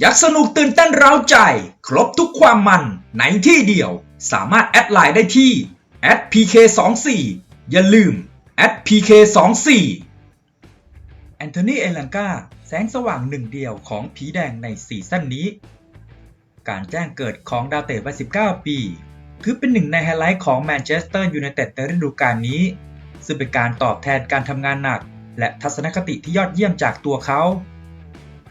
อยากสนุกตื่นเต้นเร้าใจ ครบทุกความมันในที่เดียว สามารถแอดไลน์ได้ที่ @pk24 อย่าลืม @pk24 แอนโทนีเอลังกาแสงสว่างหนึ่งเดียวของผีแดงในซีซั่นนี้ การแจ้งเกิดของดาวเตะวัย19 ปี ถือเป็นหนึ่งในไฮไลท์ของแมนเชสเตอร์ยูไนเต็ดในฤดูกาลนี้ ซึ่งเป็นการตอบแทนการทำงานหนัก และทัศนคติที่ยอดเยี่ยมจากตัวเขา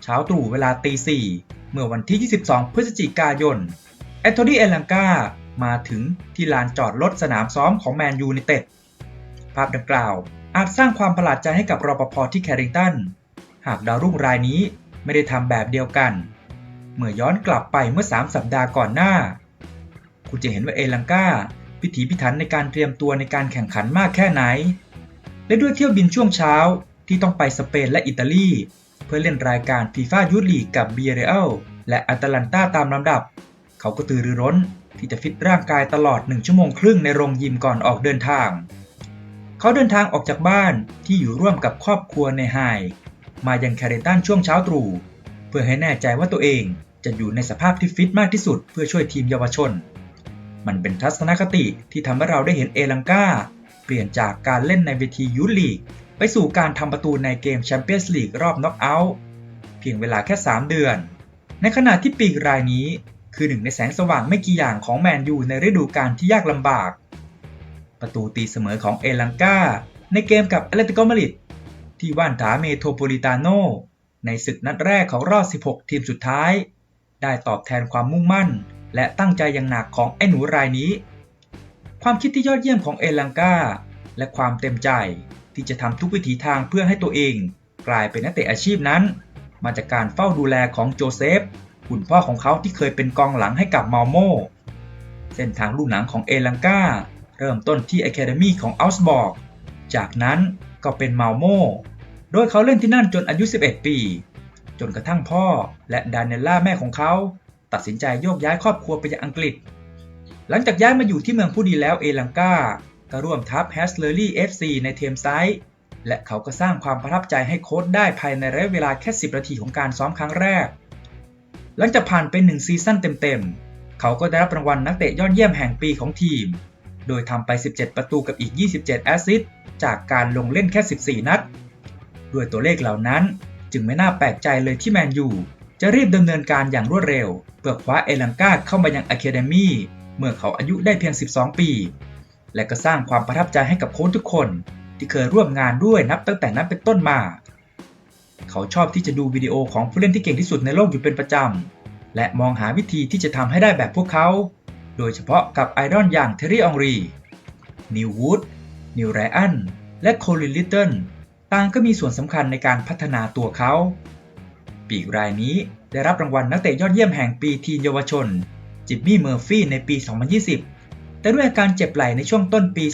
เช้าตรู่เวลาตีสี่เมื่อวันที่ 22 พฤศจิกายน แอนโทนีเอลังกามาถึงที่ลานจอดรถสนามซ้อมของแมนยูไนเต็ด ภาพดังกล่าวอาจสร้างความประหลาดใจให้กับรปภที่แคริงตัน หากดาวรุ่งรายนี้ไม่ได้ทำแบบเดียวกัน เมื่อย้อนกลับไปเมื่อ 3 สัปดาห์ก่อนหน้า คุณจะเห็นว่าเอลังกาพิถีพิถันในการเตรียมตัวในการแข่งขันมากแค่ไหน และด้วยเที่ยวบินช่วงเช้าที่ต้องไปสเปนและอิตาลี เพื่อเล่นรายการฟีฟ่ายูลีกับเบียเรอัลและอาตาลันตาตามลำดับ เขาก็ตือรือร้นที่จะฟิตร่างกายตลอด 1 ชั่วโมงครึ่งในโรงยิมก่อนออกเดินทาง เขาเดินทางออกจากบ้านที่อยู่ร่วมกับครอบครัวในไฮมายังแคริตันช่วงเช้าตรู่เพื่อให้แน่ใจว่าตัวเองจะอยู่ในสภาพที่ฟิตมากที่สุดเพื่อช่วยทีมเยาวชน มันเป็นทัศนคติที่ทำให้เราได้เห็นเอลังกาเปลี่ยนจากการเล่นในเวทียูลีก ไปสู่การทำประตูในเกมแชมเปี้ยนส์ลีกรอบน็อกเอาท์เพียงเวลาแค่ 3 เดือน ในขณะที่ปีกรายนี้คือหนึ่งในแสงสว่างไม่กี่อย่างของแมนยูในฤดูกาลที่ยากลำบาก ประตูตีเสมอของเอลังกาในเกมกับแอเลติโกมาริดที่ว่านถาเมโทโปลิตาโนในศึกนัดแรกของรอบ 16 ทีมสุดท้าย ได้ตอบแทนความมุ่งมั่น และตั้งใจอย่างหนักของไอ้หนูรายนี้ ความคิดที่ยอดเยี่ยมของเอลังกาและความเต็มใจ ที่จะทำทุกวิถีทางเพื่อให้ตัวเอง กลายเป็นนักเตะอาชีพนั้น มาจากการเฝ้าดูแลของโจเซฟคุณพ่อของเขาที่เคยเป็นกองหลังให้กับมาโมเส้นทางลูกหนังของเอลังกาเริ่มต้นที่ Academy ของอัลส์บอร์กจากนั้นก็เป็นมาโมโดยเขาเล่นที่นั่นจนอายุ 11 ปี จนกระทั่งพ่อและดานิเอล่าแม่ของเขา ตัดสินใจโยกย้ายครอบครัวไปยังอังกฤษ หลังจากย้ายมาอยู่ที่เมืองผู้ดีแล้วเอลังกา ก็ร่วมทัพแฮสเลอรี่เอฟซีในเทมไซต์และเขาก็สร้างความประทับใจให้โค้ชได้ภายในระยะเวลาแค่ 10 นาทีของการซ้อมครั้งแรก หลังจากผ่านไป 1 ซีซั่นเต็มๆ เขาก็ได้รับรางวัลนักเตะยอดเยี่ยมแห่งปีของทีม โดยทำไป 17 ประตูกับอีก 27 แอสซิสต์จากการลงเล่นแค่ 14 นัด ด้วยตัวเลขเหล่านั้น จึงไม่น่าแปลกใจเลยที่แมนยูจะรีบดำเนินการอย่างรวดเร็ว เพื่อคว้าเอลังกาเข้ามายังอะคาเดมีเมื่อเขาอายุได้เพียง 12 ปี และก็สร้างความประทับใจให้กับโค้ชทุกคนที่เคยร่วมงานด้วยนับตั้งแต่นั้นเป็นต้นมา เขาชอบที่จะดูวิดีโอของผู้เล่นที่เก่งที่สุดในโลกอยู่เป็นประจำ และมองหาวิธีที่จะทำให้ได้แบบพวกเขา โดยเฉพาะกับไอดอลอย่างเทอร์รี่องรี นิววูด นิวไรอัน และโคลินลิตเติลต่างก็มีส่วนสำคัญในการพัฒนาตัวเขา ปีกรายนี้ได้รับรางวัลนักเตะยอดเยี่ยมแห่งปีทีมเยาวชน จิมมี่ เมอร์ฟี่ในปี 2020 แต่ด้วยอาการเจ็บไหล่ในช่วงต้นปี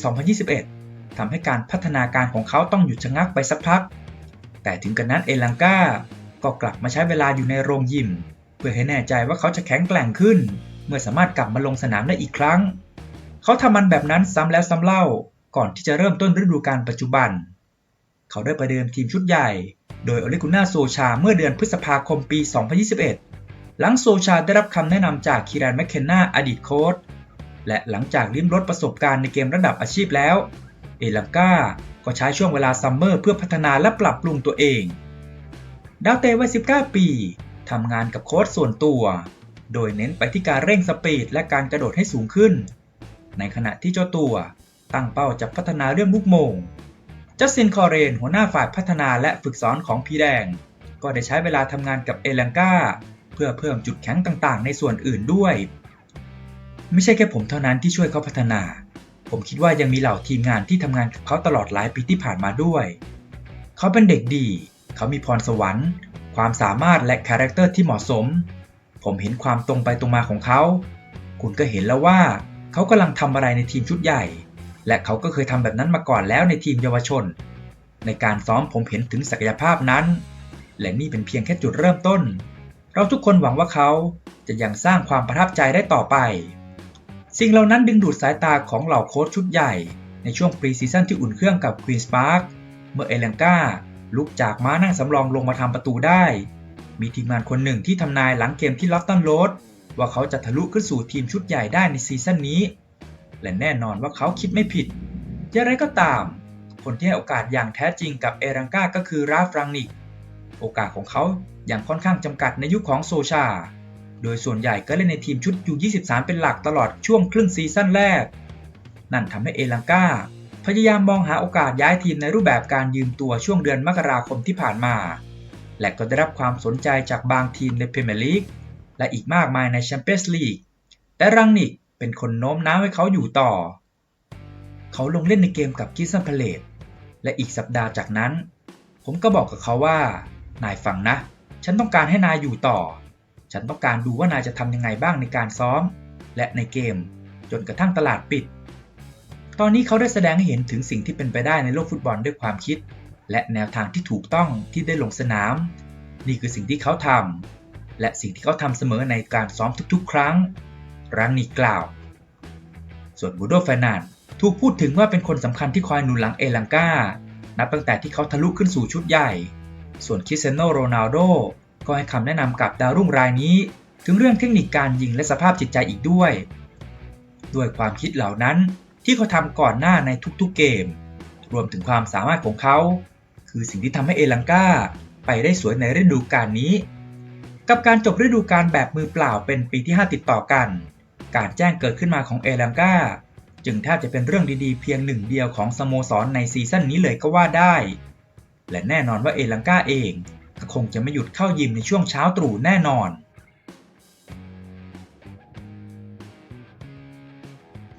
2021ทำให้การพัฒนาการของเขาต้องหยุดชะงักไปสักพัก แต่ถึงกระนั้นเอลังกาก็กลับมาใช้เวลาอยู่ในโรงยิม เพื่อให้แน่ใจว่าเขาจะแข็งแกร่งขึ้น เมื่อสามารถกลับมาลงสนามได้อีกครั้ง เขาทำมันแบบนั้นซ้ำแล้วซ้ำเล่าก่อนที่จะเริ่มต้นฤดูกาลปัจจุบัน เขาได้ประเดิมทีมชุดใหญ่ โดยโอเลกุน่าโซชาเมื่อเดือนพฤษภาคมปี 2021 หลังโซชาได้รับคำแนะนำจากคีรานแมคเคนนาอดีตโค้ช และหลังจากลิ้มรสประสบการณ์ในเกมระดับอาชีพแล้ว เอลังกาก็ใช้ช่วงเวลาซัมเมอร์เพื่อพัฒนาและปรับปรุงตัวเอง ดาวเตวัย 19 ปี ทำงานกับโค้ชส่วนตัว โดยเน้นไปที่การเร่งสปีดและการกระโดดให้สูงขึ้น ในขณะที่เจ้าตัวตั้งเป้าจะพัฒนาเรื่องลูกโมง จัสตินคอเรน หัวหน้าฝ่ายพัฒนาและฝึกสอนของพีแดง ก็ได้ใช้เวลาทำงานกับเอลังกาเพื่อเพิ่มจุดแข็งต่างๆ ในส่วนอื่นด้วย ไม่ใช่แค่ผมเท่านั้นที่ช่วยเขาพัฒนา ผมคิดว่ายังมีเหล่าทีมงานที่ทำงานกับเขาตลอดหลายปีที่ผ่านมาด้วย เขาเป็นเด็กดี เขามีพรสวรรค์ ความสามารถและคาแรคเตอร์ที่เหมาะสม ผมเห็นความตรงไปตรงมาของเขา คุณก็เห็นแล้วว่าเขากำลังทำอะไรในทีมชุดใหญ่ และเขาก็เคยทำแบบนั้นมาก่อนแล้วในทีมเยาวชน ในการซ้อมผมเห็นถึงศักยภาพนั้น และนี่เป็นเพียงแค่จุดเริ่มต้น เราทุกคนหวังว่าเขาจะยังสร้างความประทับใจได้ต่อไป สิ่งเหล่านั้นดึงดูดสายตาของเหล่าโค้ชชุดใหญ่ ในช่วงปรีซีซั่นที่อุ่นเครื่องกับควีนส์พาร์คเมื่อเอเลงกาลุกจากม้านั่งสำรองลงมาทำประตูได้ มีทีมงานคนหนึ่งที่ทำนายหลังเกมที่ลอตตันโรดว่าเขาจะทะลุขึ้นสู่ทีมชุดใหญ่ได้ในซีซั่นนี้ และแน่นอนว่าเขาคิดไม่ผิดอย่างไรก็ตาม คนที่ให้โอกาสอย่างแท้จริงกับเอรังกาก็คือราฟรังนิก โอกาสของเขาอยังค่อนข้างจำกัดในยุคของโซชา โดยส่วนใหญ่ก็เล่นในทีมชุดยู23 เป็นหลักตลอดช่วงครึ่งซีซั่นแรก นั่นทำให้เอลังกาพยายามมองหาโอกาสย้ายทีมในรูปแบบการยืมตัวช่วงเดือนมกราคมที่ผ่านมา และก็ได้รับความสนใจจากบางทีมในพรีเมียร์ลีกและอีกมากมายในแชมเปี้ยนส์ลีก แต่รังนิกเป็นคนโน้มน้าวให้เขาอยู่ต่อ เขาลงเล่นในเกมกับกิสซันพเลตและอีกสัปดาห์จากนั้น ผมก็บอกกับเขาว่า นายฟังนะ ฉันต้องการให้นายอยู่ต่อ ฉันต้องการดูว่านายจะทำยังไงบ้างในการซ้อม และในเกม จนกระทั่งตลาดปิด ตอนนี้เขาได้แสดงให้เห็นถึงสิ่งที่เป็นไปได้ในโลกฟุตบอลด้วยความคิด และแนวทางที่ถูกต้องที่ได้ลงสนาม นี่คือสิ่งที่เขาทำและสิ่งที่เขาทำเสมอในการซ้อมทุกๆ ครั้ง รังนี่กล่าว ส่วนบูโดแฟนานถูกพูดถึงว่าเป็นคนสำคัญที่คอยหนุนหลังเอลังกานับตั้งแต่ที่เขาทะลุขึ้นสู่ชุดใหญ่ ส่วนคริสเซโนโรนัลโด ก็ให้คำแนะนำกับดาวรุ่งรายนี้ ถึงเรื่องเทคนิคการยิงและสภาพจิตใจอีกด้วย ด้วยความคิดเหล่านั้นที่เขาทำก่อนหน้าในทุกๆเกม รวมถึงความสามารถของเขา คือสิ่งที่ทำให้เอลังกาไปได้สวยในฤดูกาลนี้ กับการจบฤดูกาลแบบมือเปล่าเป็นปีที่ 5 ติดต่อกัน การแจ้งเกิดขึ้นมาของเอลังกาจึงแทบจะเป็นเรื่องดีๆ เพียงหนึ่งเดียวของสโมสรในซีซั่นนี้เลยก็ว่าได้ และแน่นอนว่าเอลังกาเอง คงจะไม่หยุดเข้ายิมในช่วงเช้าตรู่แน่นอน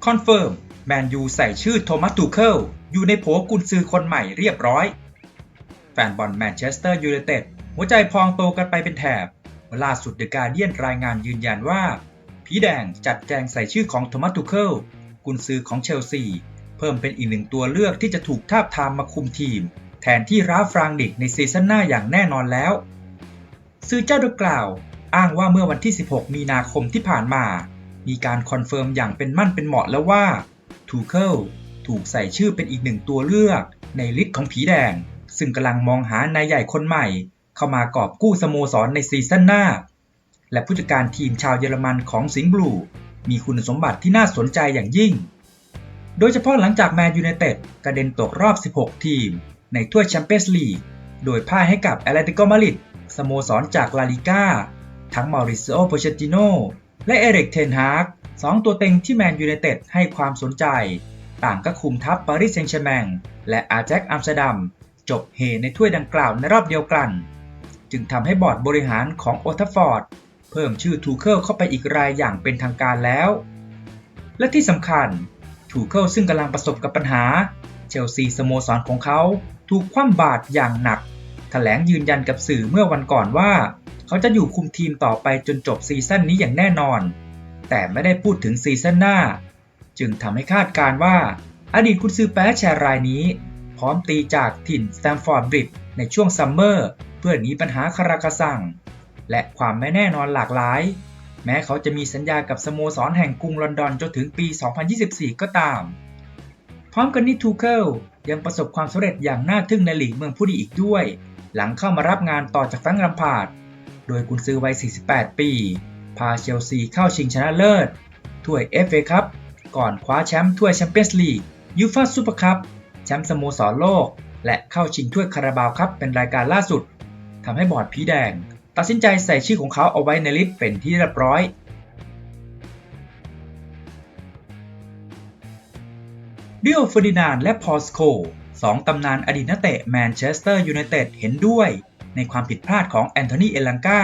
คอนเฟิร์มแมนยูใส่ชื่อโทมัสตูเคิลอยู่ในโผกุนซือคนใหม่เรียบร้อย แฟนบอลแมนเชสเตอร์ยูไนเต็ดหัวใจพองโตกันไปเป็นแถบล่าสุดเดอะการเดียนรายงานยืนยันว่า ผีแดงจัดแจงใส่ชื่อของโทมัสตูเคิลกุนซือของเชลซี เพิ่มเป็นอีกหนึ่งตัวเลือกที่จะถูกทาบทามมาคุมทีม แทนที่ราฟรางดิกในซีซั่นหน้าอย่างแน่นอนแล้ว ซื้อเจ้าดังกล่าว อ้างว่าเมื่อวันที่ 16 มีนาคมที่ผ่านมา มีการคอนเฟิร์มอย่างเป็นมั่นเป็นเหมาะแล้วว่าทูเคิลถูกใส่ชื่อเป็นอีกหนึ่งตัวเลือกในลิสต์ของผีแดง ซึ่งกำลังมองหานายใหญ่คนใหม่ เข้ามากอบกู้สโมสรในซีซั่นหน้า และผู้จัดการทีมชาวเยอรมันของสิงห์บลูมีคุณสมบัติที่น่าสนใจอย่างยิ่ง โดยเฉพาะหลังจากแมนยูไนเต็ดกระเด็นตกรอบ 16 ทีม ในถ้วยแชมเปี้ยนส์ลีก โดยพ่ายให้กับแอตเลติโกมาดริดสโมสรจากลาลิก้า ทั้งมาริซิโอโปเชติโนและเอริกเทนฮากสองตัวเต็งที่แมนยูไนเต็ดให้ความสนใจ ต่างก็คุมทัพปารีสแซงต์แชร์แมงและอาแจ็คอัมสเตอร์ดัม จบเฮในถ้วยดังกล่าวในรอบเดียวกัน จึงทำให้บอร์ดบริหารของโอทัฟฟอร์ด เพิ่มชื่อทูเคิลเข้าไปอีกรายอย่างเป็นทางการแล้ว และที่สำคัญ ทูเคิลซึ่งกำลังประสบกับปัญหา เชลซีสโมสรของเขา ถูกคว่ำบาตรอย่างหนัก แถลงยืนยันกับสื่อเมื่อวันก่อนว่า เขาจะอยู่คุมทีมต่อไปจนจบซีซั่นนี้อย่างแน่นอน แต่ไม่ได้พูดถึงซีซั่นหน้า จึงทำให้คาดการว่า อดีตคุณซื้อแป๊แชร์รายนี้ พร้อมตีจากถิ่นสแตมฟอร์ดบริดจ์ในช่วงซัมเมอร์เพื่อหนีปัญหาคาราคาซังและความไม่แน่นอนหลากหลาย แม้เขาจะมีสัญญากับสโมสรแห่งกรุงลอนดอนจนถึงปี 2024 ก็ตาม พร้อมกันนี้ทูเคิลยังประสบความสำเร็จอย่างน่าทึ่งในหลีกเมืองผู้ดีอีกด้วย หลังเข้ามารับงานต่อจากแฟรงค์ลัมพาร์ดโดยกุนซือวัย 48 ปี พาเชลซีเข้าชิงชนะเลิศ ถ้วย FA คัพก่อนคว้าแชมป์ถ้วยแชมเปี้ยนส์ลีกยูฟ่าซูเปอร์คัพแชมป์สโมสรโลก และเข้าชิงถ้วยคาราบาวคัพเป็นรายการล่าสุดทำให้บอร์ดผีแดง ตัดสินใจใส่ชื่อของเขาเอาไว้ในลิสต์เป็นที่เรียบร้อย ดิโอเฟอร์ดินานและพอสโคสองตำนานอดีตนักเตะแมนเชสเตอร์ยูไนเต็ดเห็นด้วย ในความผิดพลาดของแอนโทนีเอลังกา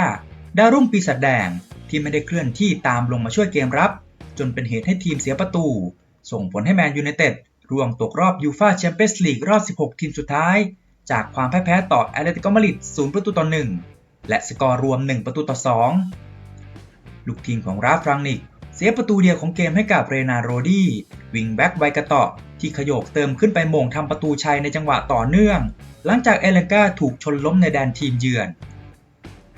ดาวรุ่งปีศาจแดงที่ไม่ได้เคลื่อนที่ตามลงมาช่วยเกมรับ จนเป็นเหตุให้ทีมเสียประตู ส่งผลให้แมนยูไนเต็ดร่วงตกรอบยูฟาแชมเปี้ยนส์ลีกรอบ 16 ทีมสุดท้าย จากความพ่ายแพ้ต่อแอตเลติโกมาดริด0ประตูต่อ 1 และสกอร์รวม 1 ประตูต่อ 2 ลูกทีมของราฟรังนิก เสียประตูเดียวของเกมให้กับเรนาโรดี้วิงแบ็กไวกระเตาะ ที่ขยโกเติมขึ้นไปมงทำประตูชัยในจังหวะต่อเนื่อง หลังจากเอลังกาถูกชนล้มในแดนทีมเยือน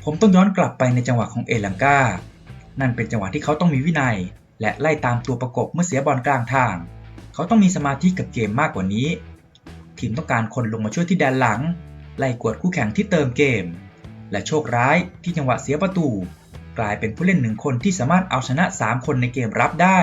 ผมต้องย้อนกลับไปในจังหวะของเอลังกานั่นเป็นจังหวะที่เขาต้องมีวินัย และไล่ตามตัวประกบเมื่อเสียบอลกลางทาง เขาต้องมีสมาธิกับเกมมากกว่านี้ ทีมต้องการคนลงมาช่วยที่แดนหลัง ไล่กวดคู่แข่งที่เติมเกม และโชคร้ายที่จังหวะเสียประตู กลายเป็นผู้เล่นหนึ่งคนที่สามารถเอาชนะ 3 คนในเกมรับได้